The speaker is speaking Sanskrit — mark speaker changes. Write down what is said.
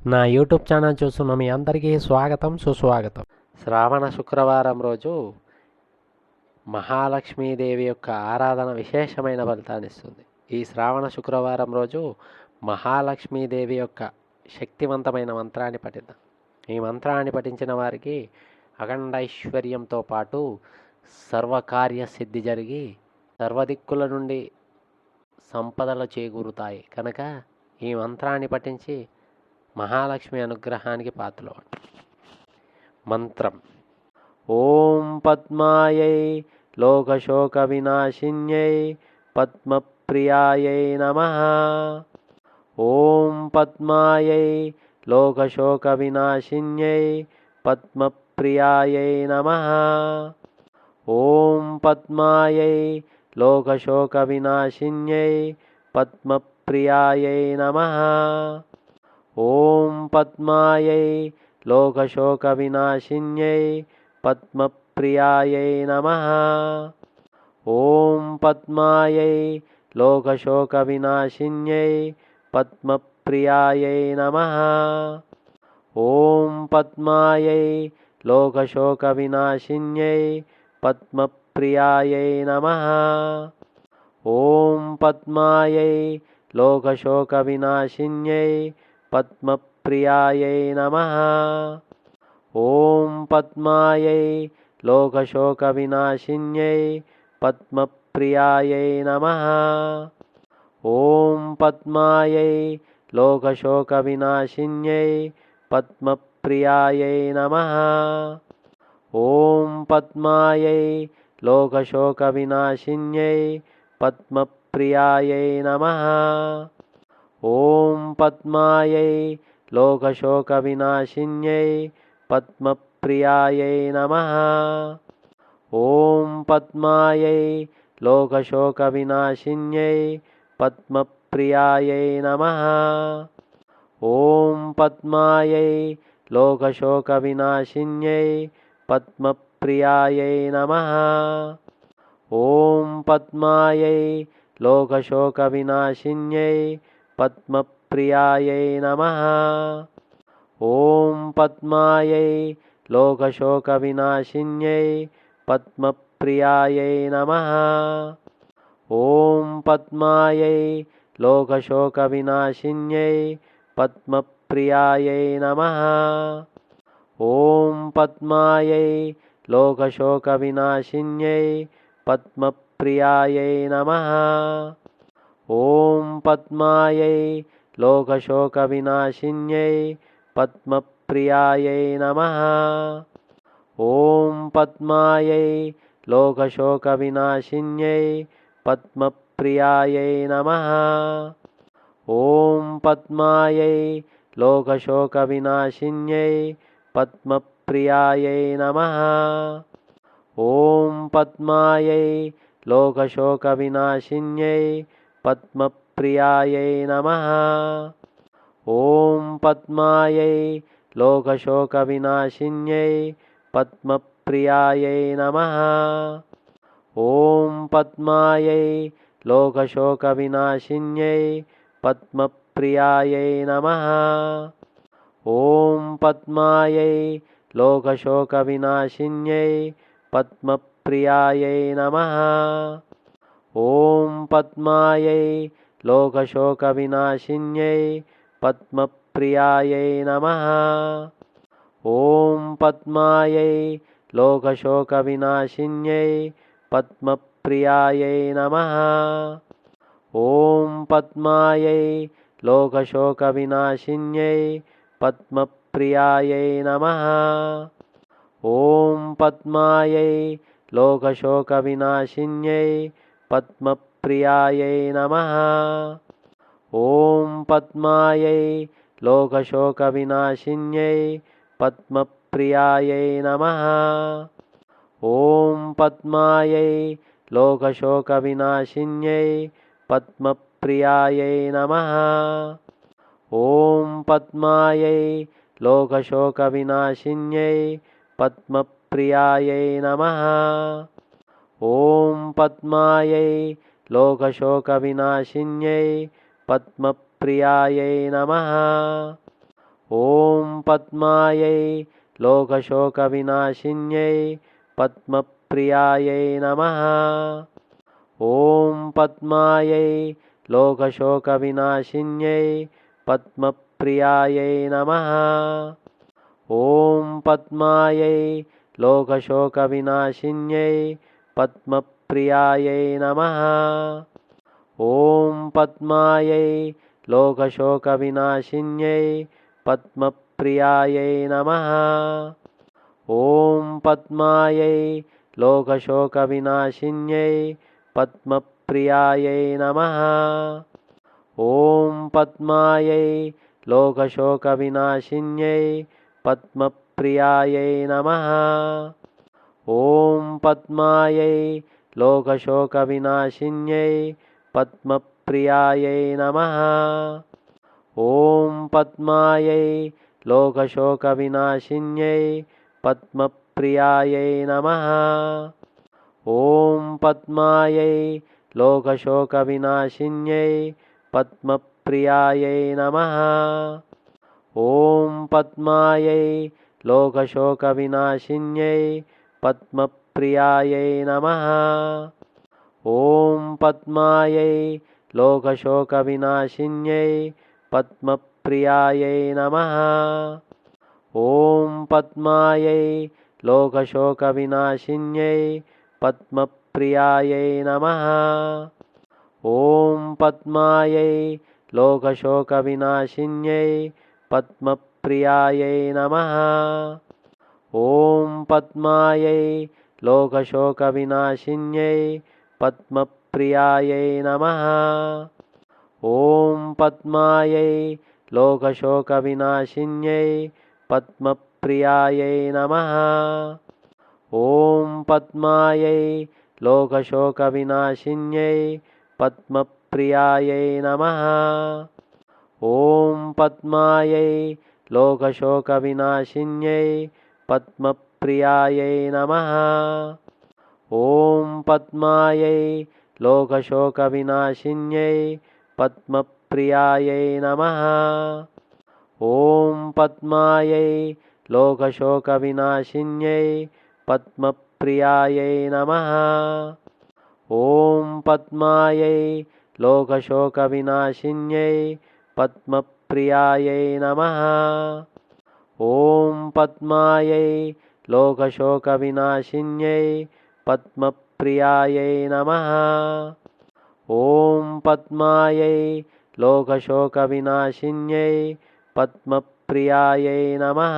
Speaker 1: నా యూట్యూబ్ ఛానల్ చూస్తున్న మీ అందరికీ స్వాగతం సుస్వాగతం. శ్రావణ శుక్రవారం రోజు మహాలక్ష్మీదేవి యొక్క ఆరాధన విశేషమైన ఫలితాన్ని ఇస్తుంది. ఈ శ్రావణ శుక్రవారం రోజు మహాలక్ష్మీదేవి యొక్క శక్తివంతమైన మంత్రాన్ని పఠిద్దాం. ఈ మంత్రాన్ని పఠించిన వారికి అఖండ ఐశ్వర్యంతో పాటు సర్వకార్య సిద్ధి జరిగి సర్వదిక్కుల నుండి సంపదలు చేకూరుతాయి. కనుక ఈ మంత్రాన్ని పఠించి మహాలక్ష్మి అనుగ్రహానికి పాత్రలు మంత్రం ఓం పద్మాయై లోకశోక వినాశిన్యై పద్మప్రియాయై నమ ఓం పద్మాయై లోకశోక వినాశిన్యై పద్మప్రియాయై నమ ఓం పద్మాయై లోకశోక వినాశిన్యై పద్మప్రియాయై నమ ॐ पद्मायै लोकशोकविनाशिन्यै पद्मप्रियायै नमः। ॐ पद्मायै लोकशोकविनाशिन्यै पद्मप्रियायै नमः। ॐ पद्मायै लोकशोकविनाशिन्यै पद्मप्रियायै नमः। ॐ पद्मायै लोकशोकविनाशिन्यै पद्मप्रियायै नमः। ॐ पद्मायै लोकशोकविनाशिन्यै पद्मप्रियायै नमः। ॐ पद्मायै लोकशोकविनाशिन्यै पद्मप्रियायै नमः। ॐ पद्मायै लोकशोकविनाशिन्यै पद्मप्रियायै नमः। ॐ पद्मायै लोकशोकविनाशिन्यै पद्मप्रियायै नमः। ॐ पद्मायै लोकशोकविनाशिन्यै पद्मप्रियायै नमः। ॐ पद्मायै लोकशोकविनाशिन्यै पद्मप्रियायै नमः। ॐ पद्मायै लोकशोकविनाशिन्यै पद्मप्रियायै नमः। ॐ पद्मायै लोकशोकविनाशिन्यै पद्मप्रियायै नमः। ॐ पद्मायै लोकशोकविनाशिन्यै पद्मप्रियायै नमः। ॐ पद्मायै लोकशोकविनाशिन्यै पद्मप्रियायै नमः। ॐ पद्मायै लोकशोकविनाशिन्यै पद्मप्रियायै नमः। ॐ पद्मायै लोकशोकविनाशिन्यै पद्मप्रियायै नमः। ॐ पद्मायै लोकशोकविनाशिन्यै पद्मप्रियायै नमः। ॐ पद्मायै लोकशोकविनाशिन्यै पद्मप्रियायै नमः। ॐ पद्मायै लोकशोकविनाशिन्यै पद्मप्रियायै नमः। ॐ पद्मायै लोकशोकविनाशिन्यै पद्मप्रियायै नमः। ॐ पद्मायै लोकशोकविनाशिन्यै पद्मप्रियायै नमः। ॐ पद्मायै लोकशोकविनाशिन्यै पद्मप्रियायै नमः। ॐ पद्मायै लोकशोकविनाशिन्यै पद्मप्रियायै नमः। ॐ पद्मायै लोकशोकविनाशिन्यै पद्मप्रियायै नमः। ॐ पद्मायै लोकशोकविनाशिन्यै पद्मप्रियायै नमः। ॐ पद्मायै लोकशोकविनाशिन्यै पद्मप्रियायै नमः। ॐ पद्मायै लोकशोकविनाशिन्यै पद्मप्रियायै नमः। ॐ पद्मायै लोकशोकविनाशिन्यै पद्मप्रियायै नमः। ॐ पद्मायै लोकशोकविनाशिन्यै पद्मप्रियायै नमः। ॐ पद्मायै लोकशोकविनाशिन्यै पद्मप्रियायै नमः। ॐ पद्मायै लोकशोकविनाशिन्यै पद्मप्रियायै नमः। ॐ पद्मायै लोकशोकविनाशिन्यै पद्मप्रियायै नमः। ॐ पद्मायै लोकशोकविनाशिन्यै पद्मप्रियायै नमः। ॐ पद्मायै लोकशोकविनाशिन्यै पद्मप्रियायै नमः। ॐ पद्मायै लोकशोकविनाशिन्यै पद्मप्रियायै नमः ॐ पद्मायै लोकशोकविनाशिन्यै पद्मप्रियायै नमः। ॐ पद्मायै लोकशोकविनाशिन्यै पद्मप्रियायै नमः। ॐ पद्मायै लोकशोकविनाशिन्यै पद्मप्रियायै नमः। ॐ पद्मायै लोकशोकविनाशिन्यै पद्मप्रियायै नमः। ॐ पद्मायै लोकशोकविनाशिन्यै पद्मप्रियायै नमः। ॐ पद्मायै लोकशोकविनाशिन्यै पद्मप्रियायै नमः। ॐ पद्मायै लोकशोकविनाशिन्यै पद्मप्रियायै नमः ॐ पद्मायै लोकशोकविनाशिन्यै पद्मप्रियायै नमः। ॐ पद्मायै लोकशोकविनाशिन्यै पद्मप्रियायै नमः। ॐ पद्मायै लोकशोकविनाशिन्यै पद्मप्रियायै नमः। ॐ पद्मायै लोकशोकविनाशिन्यै पद्मप्रियायै नमः। ॐ पद्मायै लोकशोकविनाशिन्यै पद्मप्रियायै नमः। ॐ पद्मायै लोकशोकविनाशिन्यै पद्मप्रियायै नमः। ॐ पद्मायै लोकशोकविनाशिन्यै पद्मप्रियायै नमः ॐ पद्मायै लोकशोकविनाशिन्यै पद्मप्रियायै नमः। ॐ पद्मायै लोकशोकविनाशिन्यै पद्मप्रियायै नमः